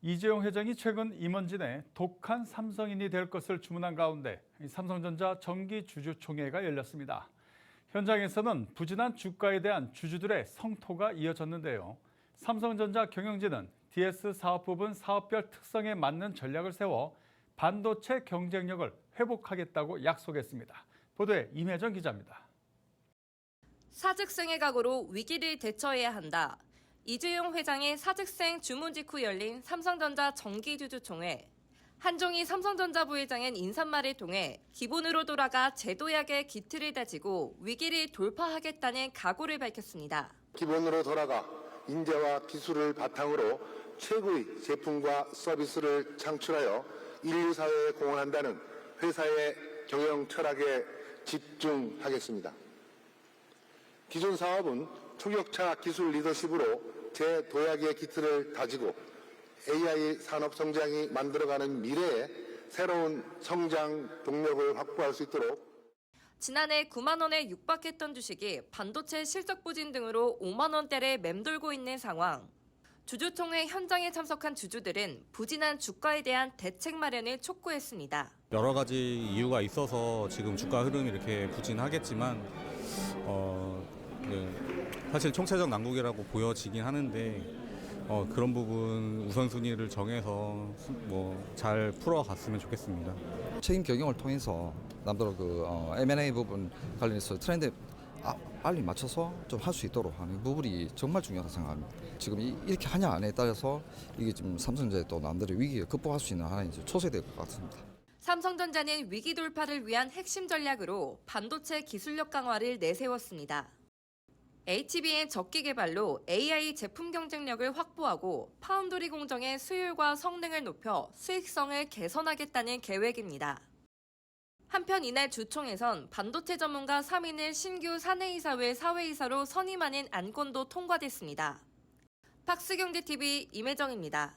이재용 회장이 최근 임원진의 독한 삼성인이 될 것을 주문한 가운데 이 삼성전자 정기 주주총회가 열렸습니다. 현장에서는 부진한 주가에 대한 주주들의 성토가 이어졌는데요. 삼성전자 경영진은 DS 사업 부분 사업별 특성에 맞는 전략을 세워 반도체 경쟁력을 회복하겠다고 약속했습니다. 보도에 임혜정 기자입니다. 사직생의 각오로 위기를 대처해야 한다. 이재용 회장의 사직생 주문 직후 열린 삼성전자 정기주주총회. 한종희 삼성전자 부회장은 인사말을 통해 기본으로 돌아가 제도약의 기틀을 다지고 위기를 돌파하겠다는 각오를 밝혔습니다. 기본으로 돌아가 인재와 기술을 바탕으로 최고의 제품과 서비스를 창출하여 인류 사회에 공헌한다는 회사의 경영 철학에 집중하겠습니다. 기존 사업은 초격차 기술 리더십으로 제도약의 기틀을 다지고 AI 산업 성장이 만들어가는 미래에 새로운 성장 동력을 확보할 수 있도록 지난해 9만 원에 육박했던 주식이 반도체 실적 부진 등으로 5만 원대를 맴돌고 있는 상황. 주주총회 현장에 참석한 주주들은 부진한 주가에 대한 대책 마련을 촉구했습니다. 여러 가지 이유가 있어서 지금 주가 흐름이 이렇게 부진하겠지만 어, 네, 사실 총체적 난국이라고 보여지긴 하는데 어, 그런 부분 우선순위를 정해서 뭐 잘 풀어갔으면 좋겠습니다. 책임 경영을 통해서 남대로 그 어, M&A 부분 관련해서 트렌드 아, 빨리 맞춰서 좀 할 수 있도록 하는 부분이 정말 중요하다고 생각합니다. 지금 이, 이렇게 하냐 안에 따라서 이게 지금 삼성전자의 또 남들의 위기를 극복할 수 있는 하나의 이제 초세될 것 같습니다. 삼성전자는 위기 돌파를 위한 핵심 전략으로 반도체 기술력 강화를 내세웠습니다. HB의 적기 개발로 AI 제품 경쟁력을 확보하고 파운드리 공정의 수율과 성능을 높여 수익성을 개선하겠다는 계획입니다. 한편 이날 주총에선 반도체 전문가 3인을 신규 사내이사회 사회이사로 선임하는 안건도 통과됐습니다. 박스경제TV 임혜정입니다.